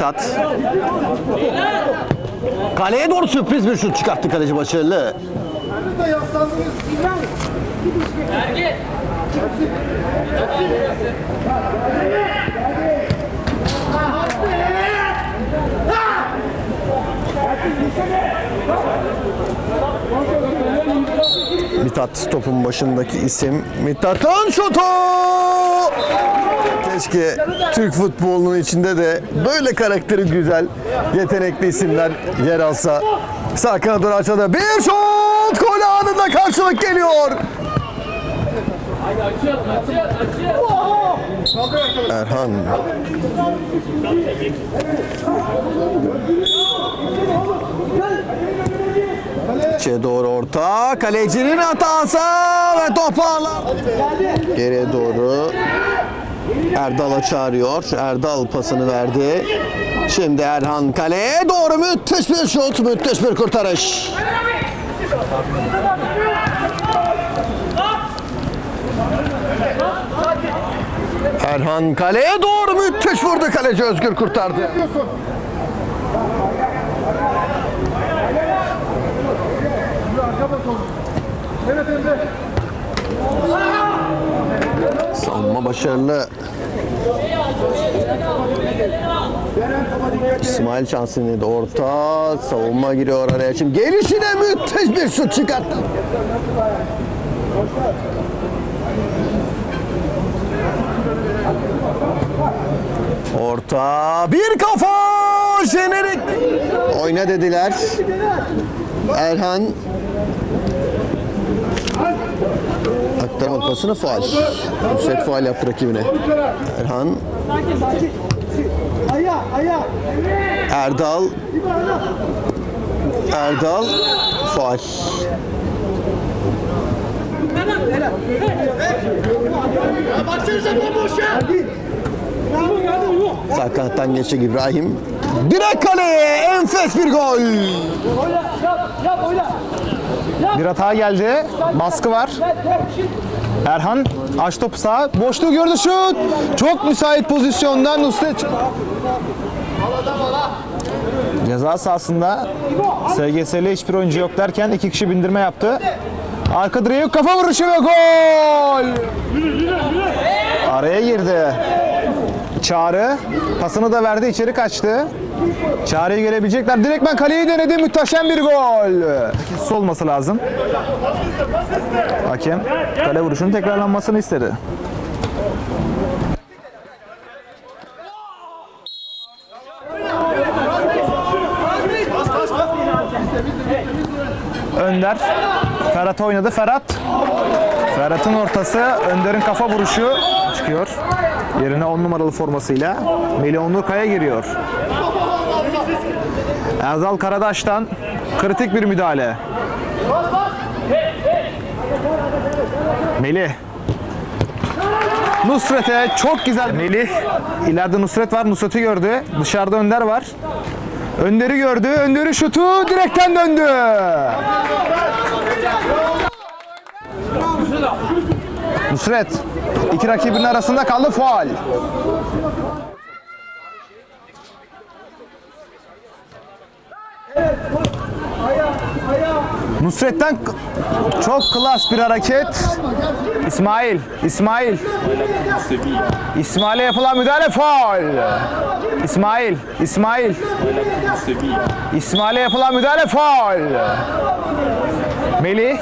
Mithat. Kaleye doğru sürpriz bir şut çıkarttı kaleci başarılı. Mithat topun başındaki isim. Mithat'ın şutu! Keşke Türk futbolunun içinde de böyle karakteri güzel, yetenekli isimler yer alsa. Sağ kanadını açada bir şut! Gol anında karşılık geliyor. Erhan. İçe doğru orta. Kalecinin hatası ve topu alan. Geriye doğru Erdal'a çağırıyor. Erdal pasını verdi. Şimdi Erhan kaleye doğru müthiş bir şut, müthiş bir kurtarış. Erhan kaleye doğru müthiş vurdu kaleci Özgür kurtardı. Savunma başarılı. İsmail şansını da orta savunma giriyor araya. Şimdi gelişine müthiş bir şut çıkarttı. Orta bir kafa jenerik. Oyna dediler. Erhan pasını faal. Nusret faal yaptı rakibine. Erhan. Erdal Erdal faal. Sağ kanattan geçecek İbrahim. Direkt kaleye enfes bir gol. Oyla, yap, yap, oyla. Bir hata geldi. Baskı var. Erhan aç topu sağa. Boşluğu gördü şut. Çok müsait pozisyondan Nusret. Ceza sahasında SGS'li hiçbir oyuncu yok derken iki kişi bindirme yaptı. Arka direğe kafa vuruşu ve gol! Araya girdi. Çağrı pasını da verdi içeri kaçtı. Çağrı'yı görebilecekler. Direktmen kaleyi denedi. Müthişem bir gol. İkincisi olması lazım. Hakem kale vuruşunun tekrarlanmasını istedi. Önder Ferhat oynadı. Ferhat Ferhat'ın ortası Önder'in kafa vuruşu çıkıyor. Yerine 10 numaralı formasıyla Melih Onurkaya giriyor. Erdal Karadaş'tan kritik bir müdahale. Melih. Nusret'e çok güzel. Melih. İleride Nusret var. Nusret'i gördü. Dışarıda Önder var. Önder'i gördü. Önder'in şutu direkten döndü. Nusret. iki rakibinin arasında kaldı. Faal. Nusret'ten çok klas bir hareket. İsmail, İsmail. İsmail'e yapılan müdahale faul. İsmail, İsmail. İsmail'e yapılan müdahale faul. Melih